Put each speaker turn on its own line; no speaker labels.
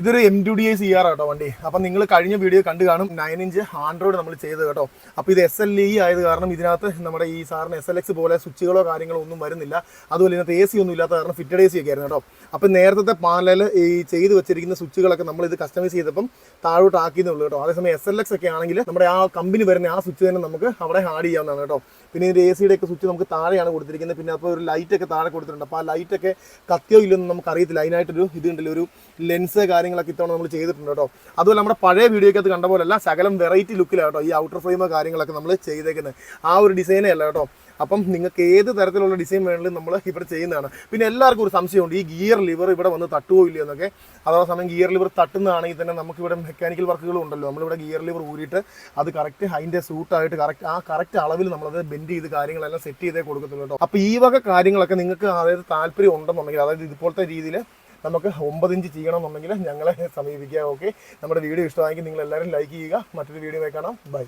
ഇതൊരു M two D I C R കേട്ടോ വണ്ടി. അപ്പം നിങ്ങൾ കഴിഞ്ഞ വീഡിയോ കണ്ടു കാണും നയൻ ഇഞ്ച് ആൻഡ്രോയിഡ് നമ്മൾ ചെയ്ത് കേട്ടോ. അപ്പോൾ ഇത് എസ് എൽ ഇ ആയത് കാരണം ഇതിനകത്ത് നമ്മുടെ ഈ സാറിന് എസ് എൽ എക്സ് പോലെ സ്വിച്ചുകളോ കാര്യങ്ങളോ ഒന്നും വരുന്നില്ല. അതുപോലെ ഇതിനകത്ത് എ സി ഒന്നും ഇല്ലാത്ത കാരണം ഫിറ്റഡ് എ സി ഒക്കെ ആയിരുന്നു കേട്ടോ. അപ്പം നേരത്തെ പാനലിൽ ഈ ചെയ്ത് വെച്ചിരിക്കുന്ന സ്വിച്ചുകളൊക്കെ നമ്മൾ ഇത് കസ്റ്റമൈസ് ചെയ്തപ്പം താഴോട്ട് ആക്കിയെന്നുള്ളൂ കേട്ടോ. അതേസമയം എസ് എൽ എക്സ് ഒക്കെ ആണെങ്കിൽ നമ്മുടെ ആ കമ്പനി വരുന്ന ആ സ്വിച്ച് തന്നെ നമുക്ക് അവിടെ ആഡ് ചെയ്യാവുന്നതാണ് കേട്ടോ. പിന്നെ ഇതിന്റെ എ സിയുടെ ഒക്കെ സ്വിച്ച് നമുക്ക് താഴെയാണ് കൊടുത്തിരിക്കുന്നത്. പിന്നെ അപ്പോൾ ഒരു ലൈറ്റ് ഒക്കെ താഴെ കൊടുത്തിട്ടുണ്ട്. അപ്പോൾ ആ ലൈറ്റൊക്കെ കത്തിയോ ഇല്ലെന്ന് നമുക്ക് അറിയത്തില്ല അതിനായിട്ടൊരു ഇത് ഉണ്ടല്ലോ ഒരു ലെൻസ് കാര്യങ്ങളൊക്കെ ഇത്തവണ നമ്മൾ ചെയ്തിട്ടുണ്ട് കേട്ടോ. അതുപോലെ നമ്മുടെ പഴയ വീഡിയോയ്ക്ക് അത് കണ്ട പോലെയല്ല ശകലം വെറൈറ്റി ലുക്കിലാണ് കേട്ടോ ഈ ഔട്ടർ ഫ്രെയിമോ കാര്യങ്ങളൊക്കെ നമ്മൾ ചെയ്തേക്കുന്നത്. ആ ഒരു ഡിസൈനേ അല്ല കേട്ടോ. അപ്പം നിങ്ങൾക്ക് ഏത് തരത്തിലുള്ള ഡിസൈൻ വേണമെങ്കിലും നമ്മൾ ഇവിടെ ചെയ്യുന്നതാണ്. പിന്നെ എല്ലാവർക്കും ഒരു സംശയമുണ്ട് ഈ ഗിയർ ലിവർ ഇവിടെ വന്ന് തട്ടുമോ ഇല്ലയോ എന്നൊക്കെ? അഥവാ സമയം ഗിയർ ലിവർ തട്ടുന്നതാണെങ്കിൽ തന്നെ നമുക്ക് ഇവിടെ മെക്കാനിക്കൽ വർക്കുകളും ഉണ്ടല്ലോ. നമ്മളിവിടെ ഗിയർ ലിവർ ഊരിയിട്ട് അത് കറക്റ്റ് അതിന്റെ സൂട്ടായിട്ട് കറക്റ്റ് ആ കറക്റ്റ് അളവിൽ നമ്മളത് ബെൻഡ് ചെയ്ത് കാര്യങ്ങളെല്ലാം സെറ്റ് ചെയ്തേ കൊടുക്കത്തുള്ളൂ കേട്ടോ. അപ്പോൾ ഈ വക കാര്യങ്ങളൊക്കെ നിങ്ങൾക്ക് അതായത് താല്പര്യം ഉണ്ടെന്നുണ്ടെങ്കിൽ അതായത് ഇതുപോലത്തെ രീതിയിൽ നമുക്ക് ഒമ്പത് ഇഞ്ച് ചെയ്യണമെന്നുണ്ടെങ്കിൽ ഞങ്ങളെ സമീപിക്കുക ഓക്കെ നമ്മുടെ വീഡിയോ ഇഷ്ടമായെങ്കിൽ നിങ്ങൾ എല്ലാവരും ലൈക്ക് ചെയ്യുക. മറ്റൊരു വീഡിയോ കാണാം. ബൈ